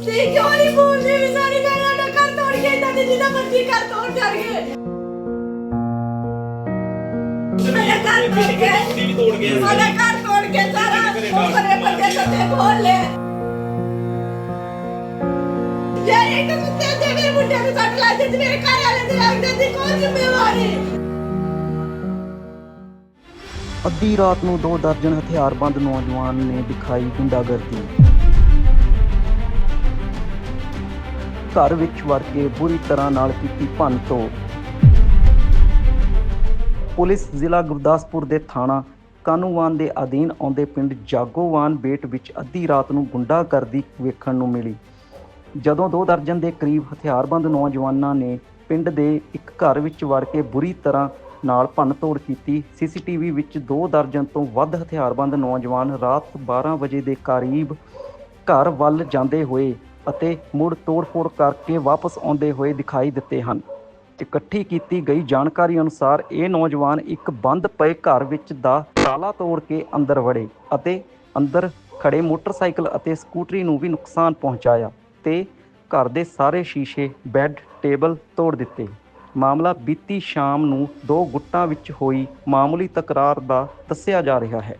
ਤੇ ਕਿਉਂ ਨਹੀਂ ਬੋਲਦੇ ਵੀ ਸਾਰੀ ਗੱਲ ਸਾਡਾ ਘਰ ਤੋੜ ਕੇ ਇਦਾਂ ਦੇ ਜਿੱਦਾਂ ਮਰਜ਼ੀ ਘਰ ਤੋੜ ਜਾਣਗੇ? ਮੇਰਾ ਘਰ ਤੋੜ ਕੇ ਕੁੜੀ ਵੀ ਤੋੜ ਗਏ ਸਾਡਾ ਘਰ ਤੋੜ ਕੇ ਸਾਰਾ ਉਹ ਬੰਦੇ ਸੱਤੇ ਖੋਲ ਲੈ ਜੇ ਇੱਕ ਕੁੱਤੇ ਦੇ ਮੇਰੇ ਮੁੰਡੇ ਨੂੰ ਸੱਟ ਲੱਗ ਜਾਂਦੀ ਮੇਰੇ ਘਰ ਵਾਲੇ ਦੇ ਲੱਗ ਜਾਂਦੀ ਕੌਣ ਜ਼ਿੰਮੇਵਾਰੀ। ਅੱਧੀ ਰਾਤ ਨੂੰ ਦੋ ਦਰਜਨ ਹਥਿਆਰਬੰਦ ਨੌਜਵਾਨ ਨੇ ਦਿਖਾਈ ਗੁੰਡਾਗਰਦੀ। ਘਰ ਵਿੱਚ ਵੜ ਕੇ ਬੁਰੀ ਤਰ੍ਹਾਂ ਨਾਲ ਕੀਤੀ ਭੰਨ ਭੰਨਤੋੜ ਪੁਲਿਸ ਜ਼ਿਲ੍ਹਾ ਗੁਰਦਾਸਪੁਰ ਦੇ ਥਾਣਾ ਕਾਨੂੰਵਾਨ ਦੇ ਅਧੀਨ ਆਉਂਦੇ ਪਿੰਡ ਜਾਗੋਵਾਨ ਬੇਟ ਵਿੱਚ ਅੱਧੀ ਰਾਤ ਨੂੰ ਗੁੰਡਾਗਰਦੀ ਵੇਖਣ ਨੂੰ ਮਿਲੀ। ਜਦੋਂ ਦੋ ਦਰਜਨ ਦੇ ਕਰੀਬ ਹਥਿਆਰਬੰਦ ਨੌਜਵਾਨਾਂ ਨੇ ਪਿੰਡ ਦੇ ਇੱਕ ਘਰ ਵਿੱਚ ਵੜ ਕੇ ਬੁਰੀ ਤਰ੍ਹਾਂ ਨਾਲ ਭੰਨਤੋੜ ਕੀਤੀ, ਸੀਸੀਟੀਵੀ ਵਿੱਚ ਦੋ ਦਰਜਨ ਤੋਂ ਵੱਧ ਹਥਿਆਰਬੰਦ ਨੌਜਵਾਨ ਰਾਤ 12 ਵਜੇ ਦੇ ਕਰੀਬ ਘਰ ਵੱਲ ਜਾਂਦੇ ਹੋਏ ਅਤੇ ਮੁੜ ਤੋੜ-ਫੋੜ ਕਰਕੇ ਵਾਪਸ ਆਉਂਦੇ ਹੋਏ ਦਿਖਾਈ ਦਿੱਤੇ ਹਨ। ਇਕੱਠੀ ਕੀਤੀ ਗਈ ਜਾਣਕਾਰੀ ਅਨੁਸਾਰ ਇਹ ਨੌਜਵਾਨ ਇੱਕ ਬੰਦ ਪਏ ਘਰ ਵਿੱਚ ਦਾ ਤਾਲਾ ਤੋੜ ਕੇ ਅੰਦਰ ਵੜੇ ਅਤੇ ਅੰਦਰ ਖੜੇ ਮੋਟਰਸਾਈਕਲ ਅਤੇ ਸਕੂਟਰੀ ਨੂੰ ਵੀ ਨੁਕਸਾਨ ਪਹੁੰਚਾਇਆ ਤੇ ਘਰ ਦੇ ਸਾਰੇ ਸ਼ੀਸ਼ੇ, ਬੈੱਡ, ਟੇਬਲ ਤੋੜ ਦਿੱਤੇ। ਮਾਮਲਾ ਬੀਤੀ ਸ਼ਾਮ ਨੂੰ ਦੋ ਗੁੱਟਾਂ ਵਿੱਚ ਹੋਈ ਮਾਮੂਲੀ ਤਕਰਾਰ ਦਾ ਦੱਸਿਆ ਜਾ ਰਿਹਾ ਹੈ।